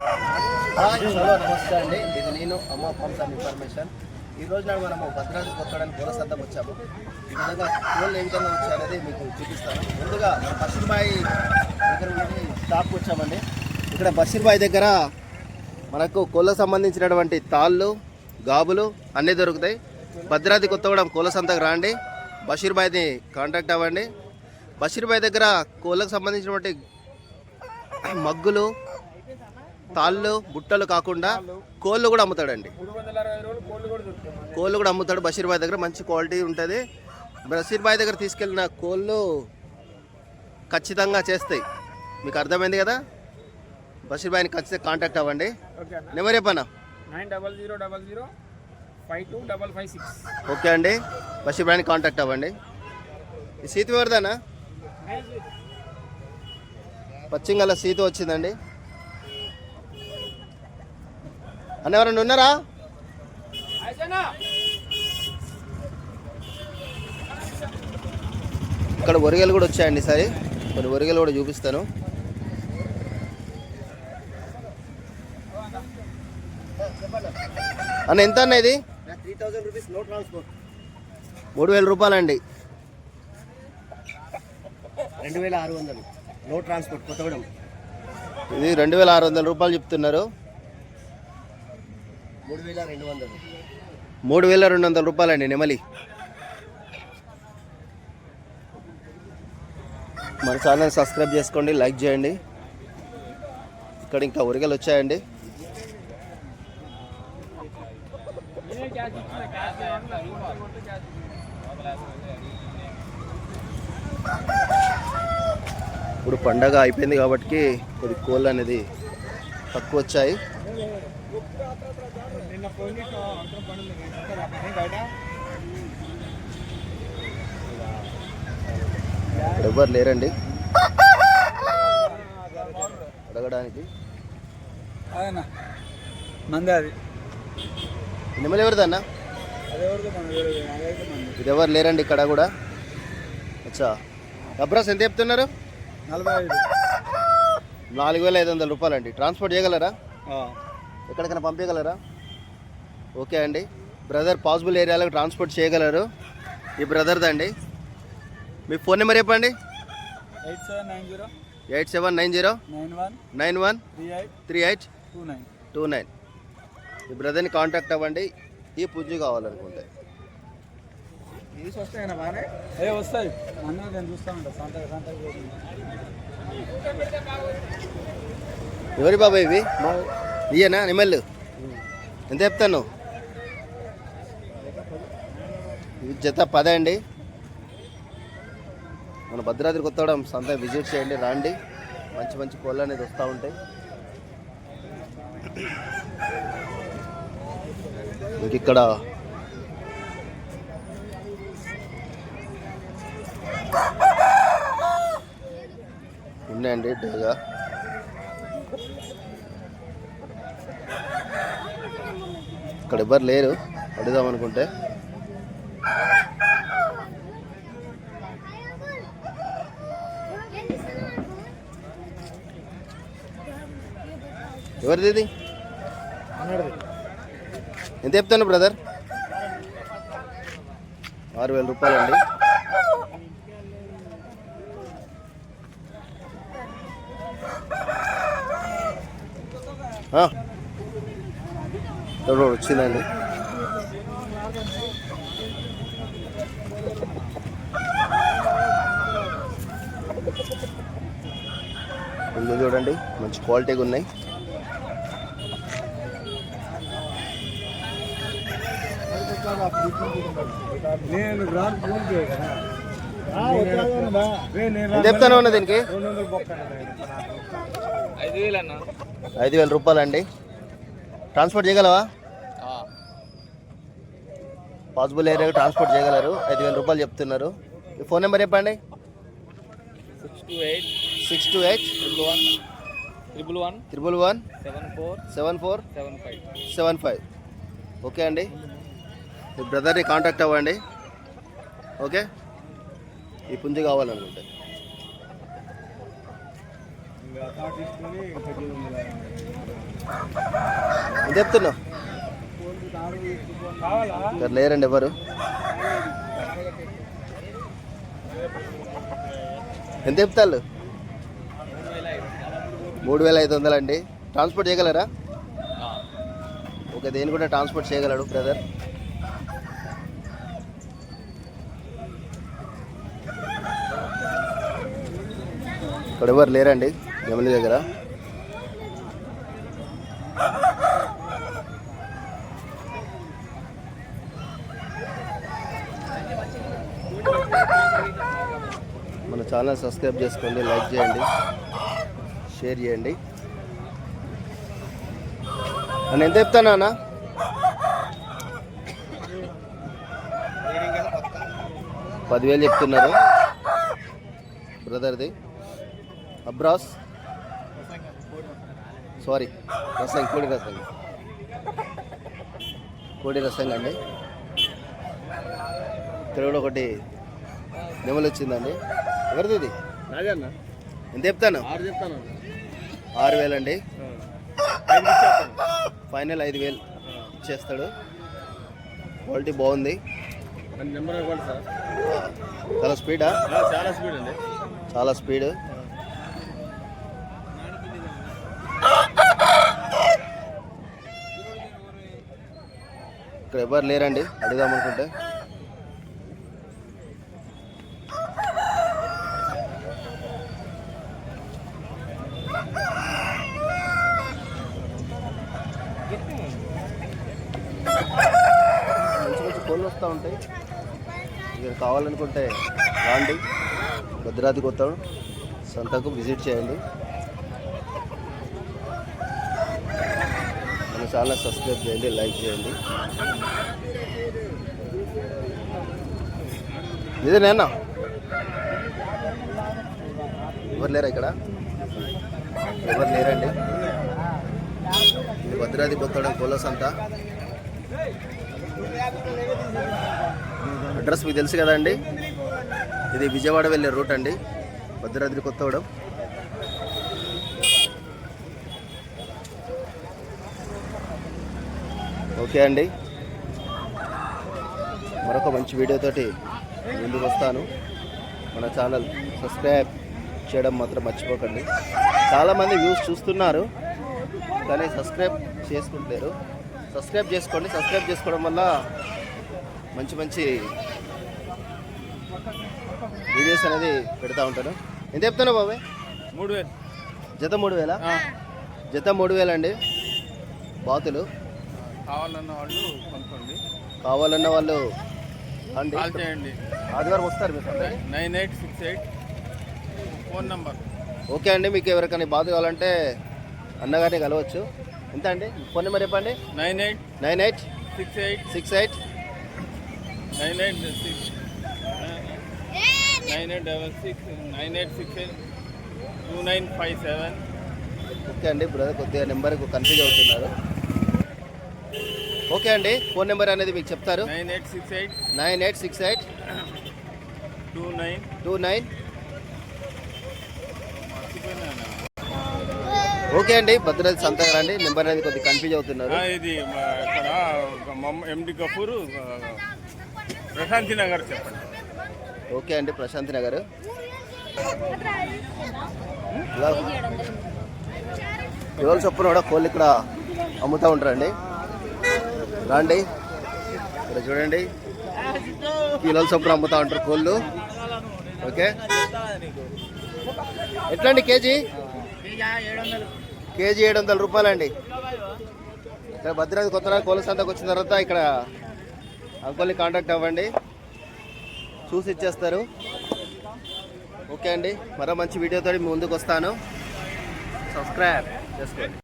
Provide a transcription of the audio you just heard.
Hello నమస్తే అండి. ఇది నేను అమ్మ ఫార్మ్స్ అండ్ ఇన్ఫర్మేషన్ ఈ రోజు నాడు మనము భద్రాద్రి కొత్తడానికి పూల సంతం వచ్చాము. ఈ విధంగా కోళ్ళు ఏ విధంగా వచ్చాయనేది మీకు చూపిస్తాను. ముందుగా బషీర్బాయి దగ్గర స్టాప్ స్టాప్కి వచ్చామండి. ఇక్కడ బషీర్బాయి దగ్గర మనకు కోళ్ళకు సంబంధించినటువంటి తాళ్ళు గాబులు అన్నీ దొరుకుతాయి. భద్రాద్రి కొత్తగూడెం కోళ్ళ సంతకు రాండి. బషీర్బాయిని కాంటాక్ట్ అవ్వండి. బషీర్బాయి దగ్గర కోళ్ళకు సంబంధించినటువంటి మగ్గులు తాళ్ళు బుట్టలు కాకుండా కోళ్ళు కూడా అమ్ముతాడండి. కోళ్ళు కూడా అమ్ముతాడు. బషీర్ బాయ్ దగ్గర మంచి క్వాలిటీ ఉంటుంది. బషీర్ బాయ్ దగ్గర తీసుకెళ్ళిన కోళ్ళు ఖచ్చితంగా చేస్తాయి. మీకు అర్థమైంది కదా? బషీర్ బాయ్ని ఖచ్చితంగా కాంటాక్ట్ అవ్వండి. నెంబర్ చెప్పన్నా nine double zero double zero five two double five six. Okay అండి. బషీర్ బాయ్ని కాంటాక్ట్ అవ్వండి. ఈ సీత ఎవరిదానా పచ్చింగల సీత వచ్చిందండి. అన్న ఎవరన్నా ఉన్నారా? ఇక్కడ ఒరిగలు కూడా వచ్చాయండి సరే కొన్ని ఒరిగలు కూడా చూపిస్తాను. అన్న ఎంత అన్న ఇది? మూడు వేల రూపాయలండి. రెండు వేల ఆరు వందలు. No transport Kothagudem. ఇది రెండు వేల ఆరు వందల రూపాయలు చెప్తున్నారు. మూడు వేల రెండు వందలు. మూడు వేల రెండు వందల రూపాయలండి నెమలి. మన ఛానల్ సబ్స్క్రైబ్ చేసుకోండి లైక్ చేయండి. ఇక్కడ ఇంకా ఉరిగలు వచ్చాయండి. ఇప్పుడు పండగ అయిపోయింది కాబట్టి కొద్ది కోళ్ళు అనేది తక్కువ వచ్చాయి. ఎవ్వరు లేరండి? అడగడానికి. అదేనా? మంది అది నిమ్మలు ఎవరిదన్నా ఇది ఎవరు లేరండి ఇక్కడ కూడా? అచ్చా. అబ్రాస్ ఎంత చెప్తున్నారు? నలభై ఐదు నాలుగు వేల ఐదు వందల రూపాయలండి. ట్రాన్స్పోర్ట్ చేయగలరా? ఎక్కడికైనా పంపించగలరా? ఓకే అండి. బ్రదర్ పాసిబుల్ ఏరియాలకు ట్రాన్స్పోర్ట్ చేయగలరు? ఈ బ్రదర్దండి మీ ఫోన్ నెంబర్ చెప్పండి. Eight seven nine zero eight seven nine zero nine one nine one three eight three eight two nine. Two nine. ఈ బ్రదర్ని కాంటాక్ట్ అవ్వండి. ఈ పుంజు కావాలనుకుంటే. తీసి వస్తాయి బాగానే ఏ వస్తాయి. అన్న నేను చూస్తా ఉంటా. సంతక సంతక ఎవరి బాబా ఇవి? ఇయ్యనా? నిమ్మల్లు ఎంత చెప్తాను? ఇవి జత పదే అండి. మన భద్రాద్రి కొత్తగూడెం సంత విజిట్ చేయండి రాండి. మంచి మంచి కోళ్ళు అనేది వస్తూ ఉంటాయి. ఇంక ఇక్కడ ఉన్నాయండి డేగా. ఇక్కడ ఎవ్వరు లేరు అడుగుదాం అనుకుంటే. ఎవరిది ఇది ఎంత చెప్తాను బ్రదర్? ఆరు వేల రూపాయలు అండి వచ్చిందండి. ఇల్లు చూడండి. మంచి క్వాలిటీగా ఉన్నాయి. నేను చెప్తాను ఉన్న దీనికి? ఐదు వేలు వేల రూపాయలండి ట్రాన్స్పోర్ట్ చేయగలవా? పాసిబుల్ ఏరియాకి ట్రాన్స్పోర్ట్ చేయగలరు. ఐదు వేల రూపాయలు చెప్తున్నారు. ఈ ఫోన్ నెంబర్ చెప్పండి. Six two eight six two eight triple one triple one triple one seven four seven four seven five seven five okay అండి మీ బ్రదర్ని కాంటాక్ట్ అవ్వండి. ఓకే ఈ పుంజు కావాలనుకుంటే. కావాలా ఇక్కడ లేరండి ఎవరు? ఎంత చెప్తారు మూడు వేల ఐదు వందలు అండి. ట్రాన్స్పోర్ట్ చేయగలరా? ఓకే దేని కూడా ట్రాన్స్పోర్ట్ చేయగలడు బ్రదర్ ఇక్కడ ఎవరు లేరండి? జమిని దగ్గర. మన ఛానల్ సబ్స్క్రైబ్ చేసుకోండి లైక్ చేయండి. షేర్ చేయండి. అని ఎంత చెప్తానా అన్న? పదివేలు చెప్తున్నారు. బ్రదర్ది. అబ్రాస్. సారీ రసం కోడి రసం కోడి రసం అండి. కూడా ఒకటి నెమలు వచ్చిందండి ఎవరిది ఇది? ఎంత చెప్తాను? చెప్తాను ఆరు వేలు అండి. ఫైనల్ ఐదు వేలు ఇచ్చేస్తాడు క్వాలిటీ బాగుంది. చాలా స్పీడా? చాలా స్పీడ్ అండి. చాలా స్పీడ్. ఇక్కడ ఎవరు లేరండి? అడుగుదాం అనుకుంటే మంచి మంచి కోళ్ళు వస్తూ ఉంటాయి. మీరు కావాలనుకుంటే రాండి. భద్రాద్రి కొత్త సంతకు విజిట్ చేయండి. మన ఛానల్ సబ్స్క్రైబ్ చేయండి లైక్ చేయండి. ఇదే నేనా? ఎవరు లేరా ఇక్కడ? ఎవరు లేరండి? భద్రాద్రి కొత్తడం కోళ్ళ సంత అడ్రస్ మీకు తెలుసు కదండి. ఇది విజయవాడ వెళ్ళే రూట్ అండి. భద్రాద్రి కొత్తగూడెం ఓకే అండి. మరొక మంచి వీడియోతోటి ముందుకు వస్తాను. మన ఛానల్ సబ్స్క్రైబ్ చేయడం మాత్రం మర్చిపోకండి. చాలామంది వ్యూస్ చూస్తున్నారు కానీ సబ్స్క్రైబ్ చేసుకుంటారు సబ్స్క్రైబ్ చేసుకోండి. సబ్స్క్రైబ్ చేసుకోవడం వల్ల మంచి మంచి వీడియోస్ అనేది పెడతా ఉంటాను ఎంత చెప్తాను బాబాయ్? మూడు వేలు. జత మూడు వేల? జత మూడు వేలు అండి బాతులు. కావాలన్న వాళ్ళు కొనుక్కోండి. కావాలన్న వాళ్ళు అండి కాల్ చేయండి. ఆదివారం వస్తారు మీరు? Nine eight six eight phone number. Okay అండి. మీకు ఎవరికైనా బాధ కావాలంటే అన్నగారిని కలవచ్చు. ఎంత అండి? ఫోన్ నెంబర్ చెప్పండి. Nine eight nine eight six eight six eight nine eight six. Nine eight double six nine eight six eight two nine five seven. Okay అండి బ్రదర్ కొద్దిగా నెంబర్ కన్ఫ్యూజ్ అవుతున్నారు. ఓకే అండి ఫోన్ నెంబర్ అనేది మీకు చెప్తారు. Nine eight six eight nine eight six eight two nine. Two nine. Okay అండి భద్రాద్రి సంతగా రండి. Number అనేది కొద్దిగా కన్ఫ్యూజ్ అవుతున్నారు. ఇది ఇక్కడ ఎండి కపూర్ ప్రశాంతి నగర్ చెప్పండి. ఓకే అండి ప్రశాంతి నగర్. ఇలా కిలోల చొప్పున కూడా కోళ్ళు ఇక్కడ అమ్ముతూ ఉంటారండి. రండి. ఇక్కడ చూడండి. కిలోల చొప్పున అమ్ముతూ ఉంటారు కోళ్ళు. ఓకే. ఎట్లా అండి కేజీ? కేజీ ఏడు వందల రూపాయలు అండి ఇక్కడ భద్రాద్రి కొత్త కోళ్ళ సంతకు వచ్చిన తర్వాత ఇక్కడ అంకుల్ని కాంటాక్ట్ అవ్వండి. చూసి ఇచ్చేస్తారు. ఓకే అండి. మరో మంచి వీడియోతో ముందుకు వస్తాను. సబ్స్క్రైబ్ చేసుకోండి.